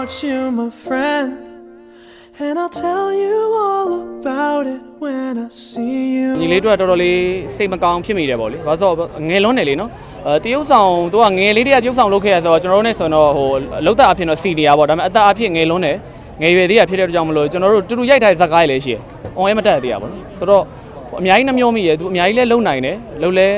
about you, my friend. And I'll tell you all about it when I see you. ညီလေးတို့ကတော်တော်လေးစိတ်မကောင်းဖြစ်မိတယ်ပေါ့လေ။ဘာလို့ဆိုတော့ငယ်လွန်းတယ်လေနော်။အဲတရုပ်ဆောင်သူကငယ်လေးတည်းကတရုပ်ဆောင်လုပ်ခဲ့ရဆိုတော့ကျွန်တော်တို့နဲ့ဆိုတော့ဟိုလောက်တာအဖြစ်တော့စီနီယာပေါ့ဒါပေမဲ့အသက်အဖြစ်ငယ်လွန်းတယ်။ငယ်ရွယ်သေးရဖြစ်တဲ့အတွက်ကြောင့်မလို့ကျွန်တော်တို့တူတူရိုက်ထားတဲ့ဇာတ်ကားတွေလည်းရှိတယ်။ on air မတက်သေးရပါဘူး။ဆိုတော့အများကြီးနှမျောမိရယ်သူအများကြီးလဲလုံနိုင်တယ်။လုံလဲ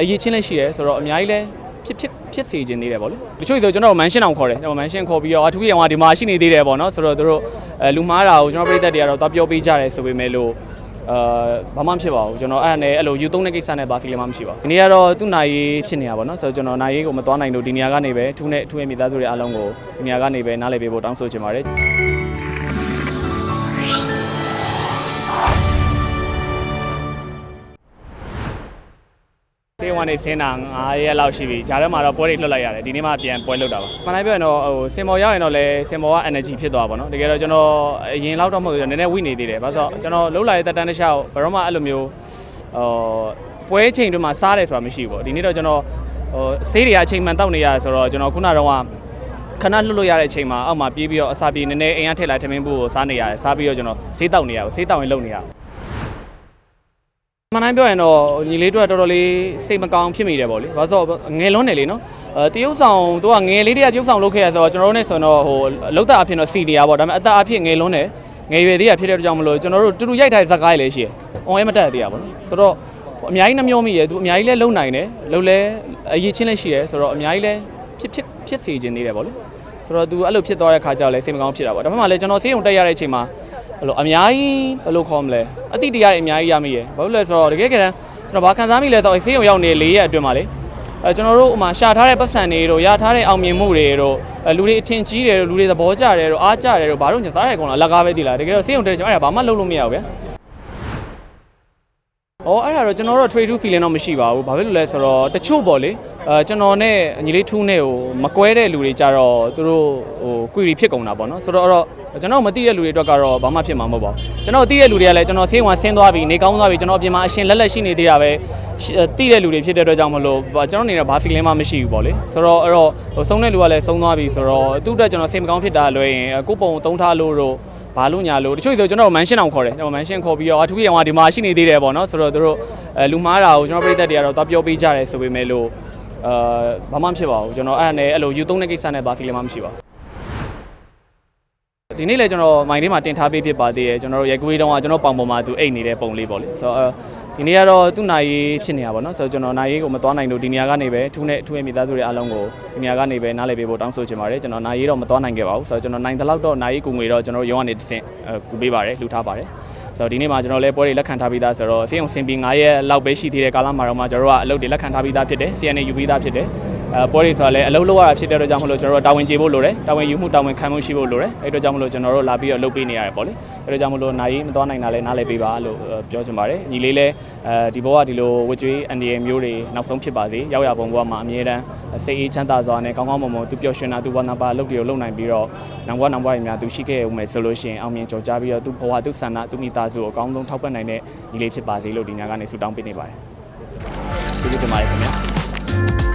အရေးချင်းလည်းရှိတယ်ဆိုတော့အများကြီးလဲ ဖြစ်ဖြစ်ဖြစ်စေခြင်းသေးတယ်ပေါ့လေ။တချို့ဆိုကျွန်တော်မန်ရှင်းအောင်ခေါ်တယ်။မန်ရှင်းခေါ်ပြီးတော့အထူးရောင်ကဒီမှာရှိနေသေးတယ်ပေါ့နော်။ဆိုတော့သူတို့အဲလူမားတာကိုကျွန်တော်ပြည်သက်တွေကတော့သွားပြောပေးကြတယ်ဆိုပေမဲ့လို့အာဘာမှမဖြစ်ပါဘူးကျွန်တော်အဲ့ဒါနဲ့အဲ့လိုယူသုံးတဲ့ကိစ္စနဲ့ဘာဖီလမှမရှိပါဘူးဒီနေ့ကတော့သူ့နိုင်ရေးဖြစ်နေတာပေါ့နော်ဆိုတော့ကျွန်တော်နိုင်ရေးကိုမသွားနိုင်လို့ဒီနေရာကနေပဲထူးနဲ့ထူးရဲ့မိသားစုတွေအားလုံးကိုဒီနေရာကနေပဲနားလည်ပေးဖို့တောင်းဆိုချင်ပါတယ် စေဝန်နေစင်းတာ9ရက်လောက်ရှိပြီဂျာထဲမှာတော့ပွဲတွေလွတ်လိုက်ရတယ်ဒီနေ့မှပြန်ပွဲလွတ်တာပါမှန်တိုင်းပြောရင်တော့ဟိုစင်မော်ရောက်ရင်တော့လည်းစင်မော်က energy ဖြစ်သွားပါတော့တကယ်တော့ကျွန်တော်အရင်လောက်တော့မဟုတ်ဘူးနည်းနည်းဝိနေသေးတယ်ဘာလို့ဆိုတော့ကျွန်တော်လှုပ်လာတဲ့တက်တန်းတစ်လျှောက်ဘယ်တော့မှအဲ့လိုမျိုးဟိုပွဲချိန်တွေမှာစားတယ်ဆိုတာမရှိဘူးပေါ့ဒီနေ့တော့ကျွန်တော်ဟိုဆေးတွေအချိန်မှန်တောက်နေရတယ်ဆိုတော့ကျွန်တော်ခုနကတော့ခဏလှုပ်လို့ရတဲ့အချိန်မှာအောက်မှာပြေးပြီးတော့အစာပြေးနည်းနည်းအိမ်ကထည့်လိုက်ထမင်းဘူးကိုစားနေရတယ်စားပြီးတော့ကျွန်တော်ဆေးတောက်နေရတယ်ဆေးတောက်ရင်လှုပ်နေရတယ် မှန်တိုင်းပြောရင်တော့ညီလေးတို့ကတော်တော်လေးစိတ်မကောင်းဖြစ်မိတယ်ပေါ့လေ။ဘာလို့ဆိုတော့ငယ်လွန်းတယ်လေနော်။အဲတရုပ်ဆောင်သူကငယ်လေးတည်းကတရုပ်ဆောင်လုပ်ခဲ့ရဆိုတော့ကျွန်တော်တို့နဲ့ဆိုတော့ဟိုလောက်တာအဖြစ်တော့စီနီယာပေါ့ဒါပေမဲ့အသက်အဖြစ်ငယ်လွန်းတယ်ငယ်ရွယ်သေးရဖြစ်တဲ့အတွက်ကြောင့်မလို့ကျွန်တော်တို့တူတူရိုက်ထားတဲ့ဇာတ်ကားတွေလည်းရှိတယ်။ on air မတက်သေးရပါဘူး။ဆိုတော့အများကြီးနှမျောမိရယ်သူအများကြီးလဲလုံနိုင်တယ်လုံလဲအရေးချင်းလည်းရှိတယ်ဆိုတော့အများကြီးလဲဖြစ်ဖြစ်ဖြစ်စေခြင်းသေးတယ်ပေါ့လေ။ဆိုတော့သူအဲ့လိုဖြစ်သွားတဲ့ခါကျတော့လည်းစိတ်မကောင်းဖြစ်တာပေါ့။ဒါပေမဲ့လည်းကျွန်တော်ဆေးရုံတက်ရတဲ့အချိန်မှာ အဲ့လိုအများကြီးဘယ်လိုခေါ်မလဲအတိတရားတွေအများကြီးရမိရယ်ဘာလို့လဲဆိုတော့တကယ်ကြမ်းကျွန်တော်ဘာခံစားမိလဲဆိုတော့ဆေးရုံရောက်နေ၄ရက်အတွင်းမှာလေအဲကျွန်တော်တို့ဟိုမှာရှာထားတဲ့ပတ်စံတွေတို့ရထားတဲ့အောင်မြင်မှုတွေတို့အဲလူတွေအထင်ကြီးတယ်တို့လူတွေသဘောကျတယ်တို့အားကျတယ်တို့ဘာလို့ညစားရကုန်လားအလကားပဲတည်လားတကယ်တော့ဆေးရုံတက်ကျွန်တော်အဲ့ဒါဘာမှလုပ်လို့မရဘူးဗျာ။အော်အဲ့ဒါတော့ကျွန်တော်တို့ trade to feeling တော့မရှိပါဘူး။ဘာဖြစ်လို့လဲဆိုတော့တချို့ပေါ့လေအဲကျွန်တော်နဲ့ညီလေးထူးနဲ့ဟိုမကွဲတဲ့လူတွေကြတော့သူတို့ဟို query ဖြစ်ကုန်တာပေါ့နော်။ဆိုတော့အဲ့တော့ ကျွန်တော်မသိတဲ့လူတွေအတွက်ကတော့ဘာမှဖြစ်မှာမဟုတ်ပါဘူး။ကျွန်တော်သိတဲ့လူတွေကလည်းကျွန်တော်ဆေးဝင်ဆင်းသွားပြီနေကောင်းသွားပြီကျွန်တော်အပြင်မှာအရှင်လက်လက်ရှိနေသေးတာပဲရှိသိတဲ့လူတွေဖြစ်တဲ့အတွက်ကြောင့်မလို့ကျွန်တော်အနေနဲ့ဘာ feeling မှမရှိဘူးပေါ့လေ။ဆိုတော့အဲ့တော့ဟိုဆုံးတဲ့လူကလည်းဆုံးသွားပြီဆိုတော့သူ့အတွက်ကျွန်တော်စိတ်မကောင်းဖြစ်တာလွယ်ရင်ကိုယ့်ပုံသုံးထားလို့တော့ဘာလို့ညာလို့တချို့ဆိုကျွန်တော်မန်ရှင်းအောင်ခေါ်တယ်ကျွန်တော်မန်ရှင်းခေါ်ပြီးတော့အထူးရောင်ကဒီမှာရှိနေသေးတယ်ပေါ့နော်ဆိုတော့သူတို့အဲလူမားတာကိုကျွန်တော်ပြည်သက်တွေကတော့သွားပြောပေးကြတယ်ဆိုပေမဲ့လို့အာဘာမှမဖြစ်ပါဘူးကျွန်တော်အဲ့ဒါနဲ့အဲ့လိုယူသုံးတဲ့ကိစ္စနဲ့ဘာ feeling မှမရှိပါဘူး ဒီနေ့လည်းကျွန်တော်မိုင်းလေးမှာတင်ထားပေးဖြစ်ပါသေးတယ်ကျွန်တော်တို့ရိုက်ကွေးတုန်းကကျွန်တော်ပေါင်ပေါ်မှာသူအိတ်နေတဲ့ပုံလေးပေါ့လေဆိုတော့ဒီနေ့ကတော့သူ့နိုင်ရေးဖြစ်နေတာပေါ့နော်ဆိုတော့ကျွန်တော်နိုင်ရေးကိုမသွားနိုင်လို့ဒီနေရာကနေပဲထူးနဲ့ထူးရဲ့မိသားစုတွေအားလုံးကိုဒီနေရာကနေပဲနားလည်ပေးဖို့တောင်းဆိုချင်ပါတယ်ကျွန်တော်နိုင်ရေးတော့မသွားနိုင်ခဲ့ပါဘူးဆိုတော့ကျွန်တော်နိုင်တဲ့လောက်တော့နိုင်ရေးကိုငွေတော့ကျွန်တော်ရုံးကနေတစ်ဆင့်ကူပေးပါတယ်လှူထားပါတယ်ဆိုတော့ဒီနေ့မှာကျွန်တော်လည်းပွဲတွေလက်ခံထားပြီးသားဆိုတော့စေယုံစင်ပြီး9ရက်လောက်ပဲရှိသေးတဲ့ကာလမှာတော့မှကျွန်တော်တို့ကအလုပ်တွေလက်ခံထားပြီးသားဖြစ်တယ် CNA ယူပြီးသားဖြစ်တယ်အဲ ပွဲတွေဆိုတာလည်းအလုပ်လုပ်ရတာဖြစ်တဲ့အတွက်ကြောင့်မလို့ကျွန်တော်တို့တာဝန်ကျေဖို့လိုတယ်တာဝန်ယူမှုတာဝန်ခံမှုရှိဖို့လိုတယ်အဲ့အတွက်ကြောင့်မလို့ကျွန်တော်တို့လာပြီးတော့လုပ်ပေးနေရတယ်ပေါ့လေအဲ့အတွက်ကြောင့်မလို့နိုင်ရေးမသွားနိုင်တာလည်းနားလည်ပေးပါလို့ပြောချင်ပါတယ်ညီလေးလည်းအဲဒီဘဝဒီလိုဝကြွေးအန်ဒီယမျိုးတွေနောက်ဆုံးဖြစ်ပါစေရောက်ရပုံဘဝမှာအမြဲတမ်းစိတ်အေးချမ်းသာစွာနဲ့ကောင်းကောင်းမွန်မွန်သူပျော်ရွှင်တာသူဝါနာပါလုပ်တွေကိုလုပ်နိုင်ပြီးတော့နောက်ဘဝနောက်ဘဝတွေများသူရှိခဲ့ဦးမယ်ဆိုလို့ရှိရင်အောင်မြင်ကြော်ကြားပြီးတော့သူဘဝသူဆန္ဒသူမိသားစုကိုအကောင်းဆုံးထောက်ပံ့နိုင်တဲ့ညီလေးဖြစ်ပါစေလို့ဒီညကနေဆုတောင်းပေးနေပါတယ်ကျေးဇူးတင်ပါတယ်ခင်ဗျာ